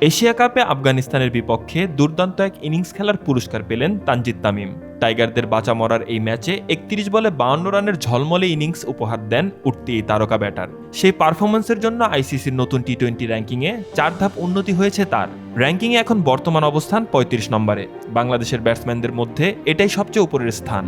Asia কাপে আফগানিস্তানের বিপক্ষে দুর্দান্ত এক ইনিংস খেলার পুরস্কার পেলেন তানজিদ তামিম। টাইগারদের বাঁচা মরার এই ম্যাচে একত্রিশ বলে বাউন্ন রানের ঝলমলে ইনিংস উপহার দেন উঠতি এই তারকা ব্যাটার। সেই পারফরমেন্সের জন্য আইসিসির নতুন টি টোয়েন্টি র্যাঙ্কিংয়ে চার ধাপ উন্নতি হয়েছে তার। র্যাঙ্কিংয়ে এখন বর্তমান অবস্থান পঁয়ত্রিশ নম্বরে। বাংলাদেশের ব্যাটসম্যানদের মধ্যে এটাই সবচেয়ে উপরের স্থান।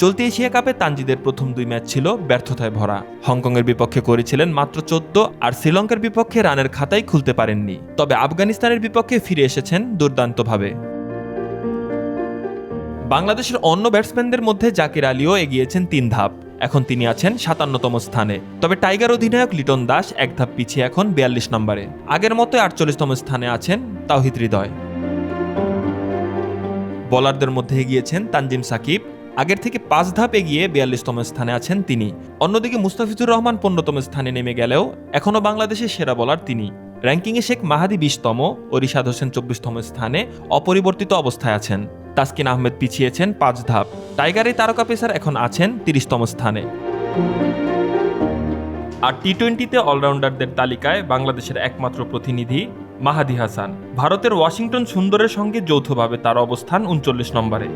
চলতি এশিয়া কাপে তানজিদের প্রথম দুই ম্যাচ ছিল ব্যর্থতায় ভরা। হংকংয়ের বিপক্ষে করেছিলেন মাত্র চোদ্দ আর শ্রীলঙ্কার বিপক্ষে রানের খাতাই খুলতে পারেননি। তবে আফগানিস্তানের বিপক্ষে ফিরে এসেছেন দুর্দান্তভাবে। বাংলাদেশের অন্য ব্যাটসম্যানদের মধ্যে জাকির আলীও এগিয়েছেন তিন ধাপ। এখন তিনি আছেন সাতান্নতম স্থানে। তবে টাইগার অধিনায়ক লিটন দাস এক ধাপ পিছিয়ে এখন বিয়াল্লিশ নম্বরে। আগের মতো আটচল্লিশতম স্থানে আছেন তাওহিদ হৃদয়। বোলারদের মধ্যে এগিয়েছেন তানজিম সাকিব আগের থেকে পাঁচ ধাপ এগিয়ে বিয়াল্লিশতম স্থানে আছেন তিনি। অন্যদিকে মুস্তাফিজুর রহমান পনেরোতম স্থানে নেমে গেলেও এখনও বাংলাদেশের সেরা বলার তিনি। র্যাঙ্কিংয়ে শেখ মাহাদি বিশতম ও রিশাদ হোসেন চব্বিশতম স্থানে অপরিবর্তিত অবস্থায় আছেন। তাসকিন আহমেদ পিছিয়েছেন পাঁচ ধাপ। টাইগারের তারকা পেসার এখন আছেন তিরিশতম স্থানে। আর টি টোয়েন্টিতে অলরাউন্ডারদের তালিকায় বাংলাদেশের একমাত্র প্রতিনিধি মাহাদি হাসান। ভারতের ওয়াশিংটন সুন্দরের সঙ্গে যৌথভাবে তার অবস্থান উনচল্লিশ নম্বরে।